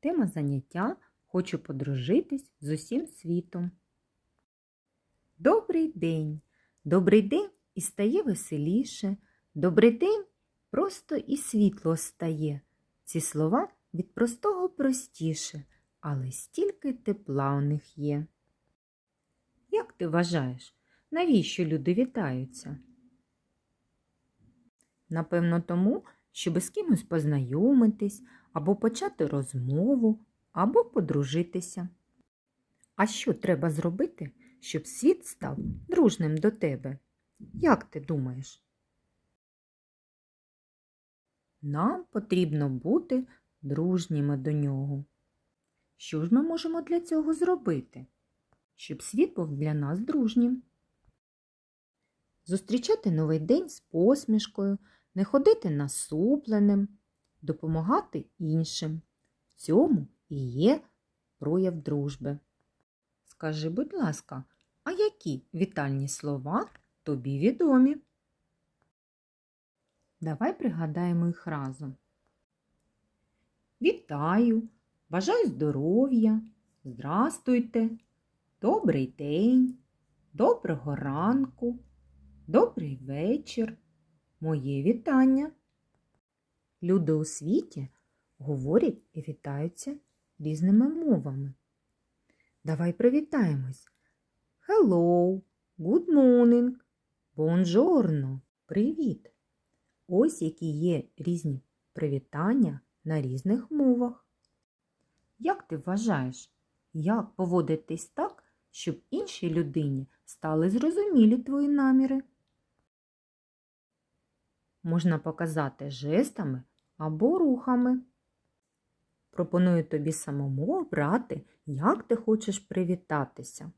Тема заняття Хочу подружитись з усім світом. Добрий день! Добрий день і стає веселіше. Добрий день просто і світло стає. Ці слова від простого простіше, але стільки тепла у них є. Як ти вважаєш, навіщо люди вітаються? Напевно, тому, щоб з кимось познайомитись, або почати розмову, або подружитися. А що треба зробити, щоб світ став дружним до тебе? Як ти думаєш? Нам потрібно бути дружніми до нього. Що ж ми можемо для цього зробити? Щоб світ був для нас дружнім. Зустрічати новий день з посмішкою, не ходити насупленим, допомагати іншим. В цьому і є прояв дружби. Скажи, будь ласка, а які вітальні слова тобі відомі? Давай пригадаємо їх разом. Вітаю, бажаю здоров'я, здрастуйте, добрий день, доброго ранку, добрий вечір, моє вітання. Люди у світі говорять і вітаються різними мовами. Давай привітаємось. Hello, good morning, buongiorno, привіт. Ось які є різні привітання на різних мовах. Як ти вважаєш, як поводитись так, щоб іншій людині стали зрозумілі твої наміри? Можна показати жестами або рухами. Пропоную тобі самому обрати, як ти хочеш привітатися.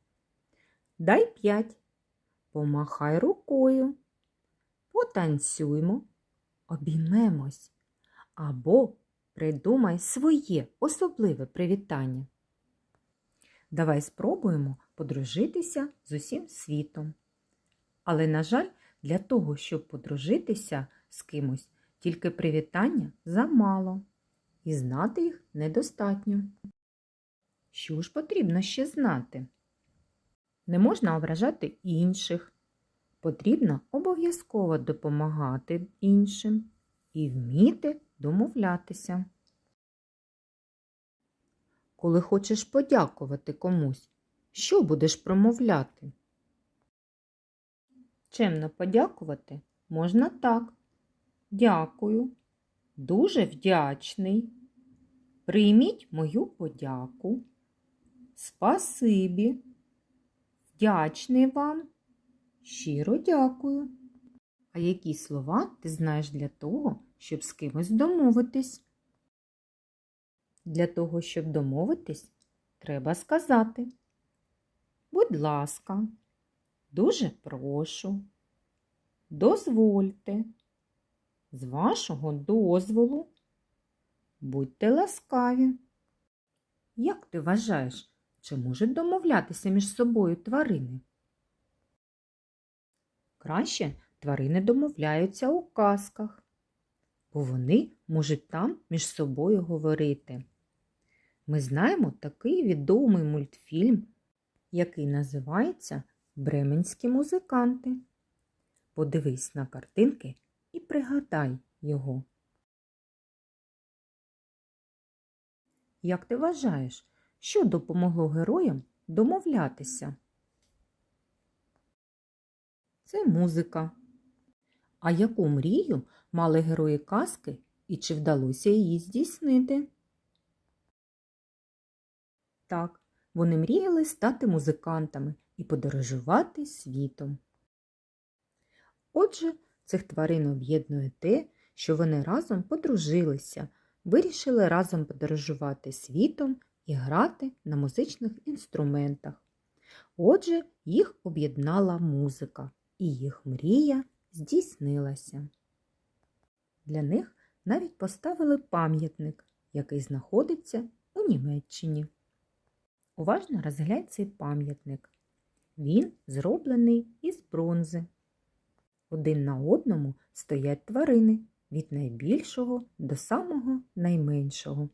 Дай п'ять. Помахай рукою. Потанцюймо, обіймемось. Або придумай своє особливе привітання. Давай спробуємо подружитися з усім світом. Але, на жаль, для того, щоб подружитися з кимось, тільки привітання замало, і знати їх недостатньо. Що ж потрібно ще знати? Не можна ображати інших. Потрібно обов'язково допомагати іншим і вміти домовлятися. Коли хочеш подякувати комусь, що будеш промовляти? Чемно подякувати можна так. Дякую, дуже вдячний. Прийміть мою подяку. Спасибі. Вдячний вам. Щиро дякую. А які слова ти знаєш для того, щоб з кимось домовитись? Для того, щоб домовитись, треба сказати. Будь ласка, дуже прошу, дозвольте, з вашого дозволу, будьте ласкаві. Як ти вважаєш, чи можуть домовлятися між собою тварини? Краще тварини домовляються у казках, бо вони можуть там між собою говорити. Ми знаємо такий відомий мультфільм, який називається Бременські музиканти. Подивись на картинки пригадай його. Як ти вважаєш, що допомогло героям домовлятися? Це музика. А яку мрію мали герої казки і чи вдалося її здійснити? Так, вони мріяли стати музикантами і подорожувати світом. Отже, цих тварин об'єднує те, що вони разом подружилися, вирішили разом подорожувати світом і грати на музичних інструментах. Отже, їх об'єднала музика, і їх мрія здійснилася. Для них навіть поставили пам'ятник, який знаходиться у Німеччині. Уважно розглянь цей пам'ятник. Він зроблений із бронзи. Один на одному стоять тварини від найбільшого до самого найменшого.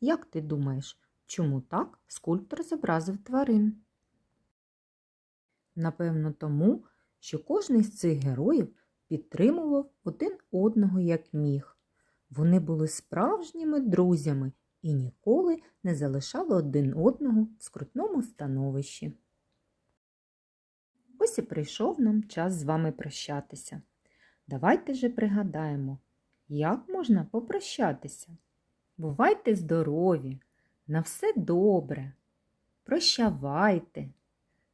Як ти думаєш, чому так скульптор зобразив тварин? Напевно, тому, що кожний з цих героїв підтримував один одного як міг. Вони були справжніми друзями і ніколи не залишали один одного в скрутному становищі. Ось і прийшов нам час з вами прощатися. Давайте же пригадаємо, як можна попрощатися. Бувайте здорові, на все добре. Прощавайте.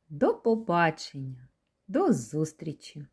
До побачення, до зустрічі!